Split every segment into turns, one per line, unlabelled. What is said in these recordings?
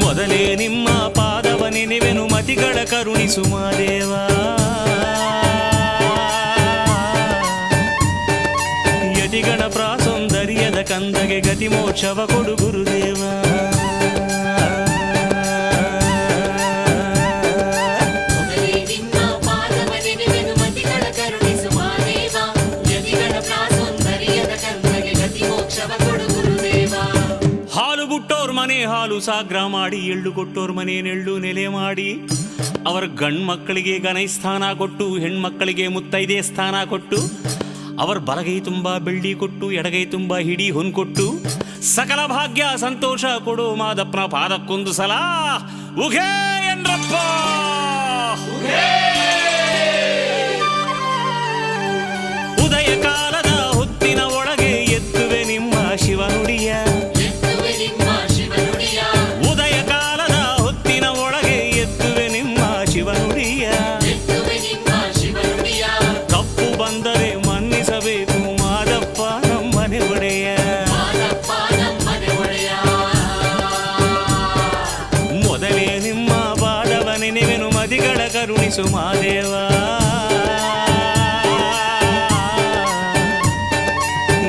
ಮೊದಲೇ ನಿಮ್ಮ ಪಾದವ ನೆನೆವೆನು ಮತಿಗಳ ಕರುಣಿಸು ಮಾದೇವ ಯತಿಗಣ ಪ್ರಾಸೌಂದರ್ಯದ ಕಂದಗೆ ಗತಿ ಮೋಕ್ಷವ ಕೊಡು ಗುರುದೇವ. ಹಾಲು ಬುಟ್ಟೋರ್ ಮನೆ ಹಾಲು ಸಾಗ್ರ ಮಾಡಿ ಎಳ್ಳು ಕೊಟ್ಟೋರ್ ಮನೆ ನೆಳ್ಳು ನೆಲೆ ಮಾಡಿ. ಅವರ ಗಂಡ್ ಮಕ್ಕಳಿಗೆ ಗನೈ ಸ್ಥಾನ ಕೊಟ್ಟು ಹೆಣ್ಮಕ್ಕಳಿಗೆ ಮುತ್ತೈದೆ ಸ್ಥಾನ ಕೊಟ್ಟು. ಅವರ ಬಲಗೈ ತುಂಬಾ ಬೆಳ್ಳಿ ಕೊಟ್ಟು, ಎಡಗೈ ತುಂಬಾ ಹಿಡಿ ಹೊನ್ ಕೊಟ್ಟು. ಸಕಲ ಭಾಗ್ಯ ಸಂತೋಷ ಕೊಡು ಮಾದಪ್ಪನ ಪಾದಕ್ಕೊಂದು ಸಲ. ಉಘೇ ಎಂದ್ರಪ್ಪ! ಕರುಣಿಸು ಮಾದೇವ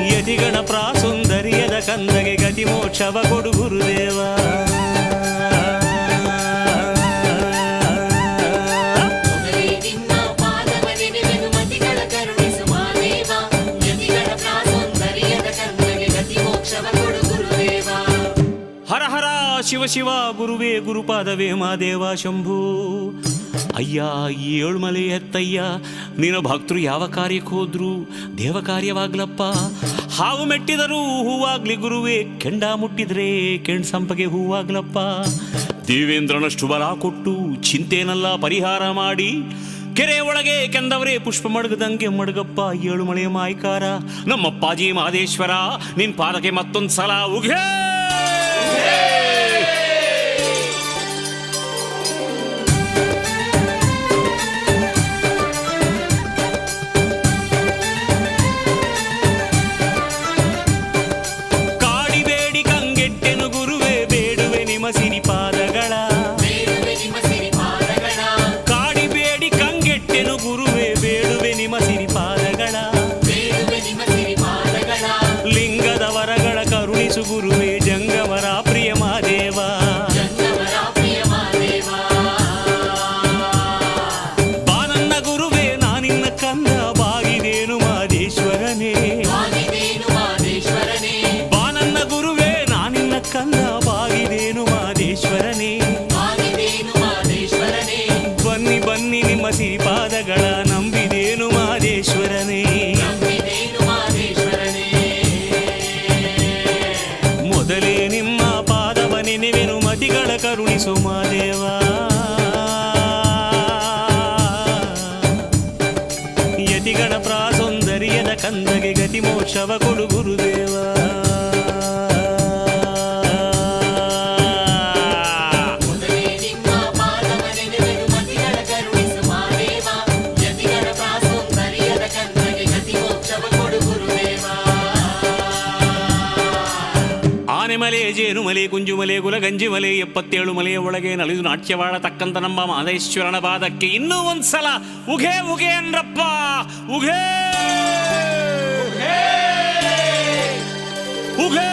ಯತಿಗಣ ಪ್ರಾಸುಂದರ್ಯದ ಕಂದಗೆ ಗತಿ ಮೋಕ್ಷವ ಕೊಡು ಗುರುದೇವ. ಶಿವ ಶಿವ ಗುರುವೇ ಗುರುಪಾದವೇ ಮಾದೇವ ಶಂಭು. ಅಯ್ಯ, ಈ ಏಳ್ಮಲೆ ಎತ್ತಯ್ಯ. ನಿನ್ನ ಭಕ್ತರು ಯಾವ ಕಾರ್ಯಕ್ಕೆ ಹೋದ್ರು? ದೇವ ಕಾರ್ಯವಾಗ್ಲಪ್ಪ ಹಾವು ಮೆಟ್ಟಿದರೂ ಹೂವಾಗ್ಲಿ ಗುರುವೇ. ಕೆಂಡ ಮುಟ್ಟಿದ್ರೆ ಕೆಂಡ್ ಸಂಪಗೆ ಹೂವಾಗ್ಲಪ್ಪ. ದೇವೇಂದ್ರನಷ್ಟು ಬಲ ಕೊಟ್ಟು ಚಿಂತೆನಲ್ಲ ಪರಿಹಾರ ಮಾಡಿ. ಕೆರೆ ಒಳಗೆ ಕೆಂದವರೇ ಪುಷ್ಪ ಮಡಗದಂಗೆ, ಮಡಗಪ್ಪ, ಏಳು ಮಳೆ ಮಾಯ್ಕಾರ. ನಮ್ಮಪ್ಪಾಜಿ ಮಹದೇಶ್ವರ ನಿನ್ ಪಾದಕ್ಕೆ ಮತ್ತೊಂದ್ ಸಲ ಉಘೇ
ಸಿರಿಪಾದಗಳ
ಲಿಂಗದ ವರಗಳ ಕರುಣಿಸು ಗುರುವೇ ಜಂಗಮರ ಪ್ರಿಯ ಮಾದೇವ
ಮಾದೇವ
ಬಾನನ್ನ ಗುರುವೆ ನಾನಿನ್ನ ಕಂದ. ಬಾಗಿದೇನು ಮಾದೇಶ್ವರನೇ ಬಾನನ್ನ ಗುರುವೇ ನಾನಿನ್ನ ಕಂದ. ಬಾಗಿದೇನು ಮಾದೇಶ್ವರನೇ ಬನ್ನಿ ಬನ್ನಿ ನಿಮ್ಮ ಸಿರಿಪಾದಗಳ ಕರುಣಿಸು ಮಾದೇವ
ಯತಿಗಣ ಕಂದಗೆ ಗತಿ ಮೋಕ್ಷವ ಕೊಡು ಗುರುದೇವ.
ಆನೆಮಲೆ ಜೇನುಮಲೆ ಕುಂಜುಮಲೆ ಗುಲಗಂಜಿಮಲೆ ಎಪ್ಪತ್ತೇಳು ಮಲೆಯ ಒಳಗೆ ನಲಿದು ನಾಟ್ಯವಾಡತಕ್ಕಂತ ನಮ್ಮ ಮಾದೇಶ್ವರನ ಪಾದಕ್ಕೆ ಇನ್ನೂ ಒಂದ್ಸಲ ಉಘೇ ಉಘೇ ಅನ್ರಪ್ಪ ಉಘೇ ಉಘೇ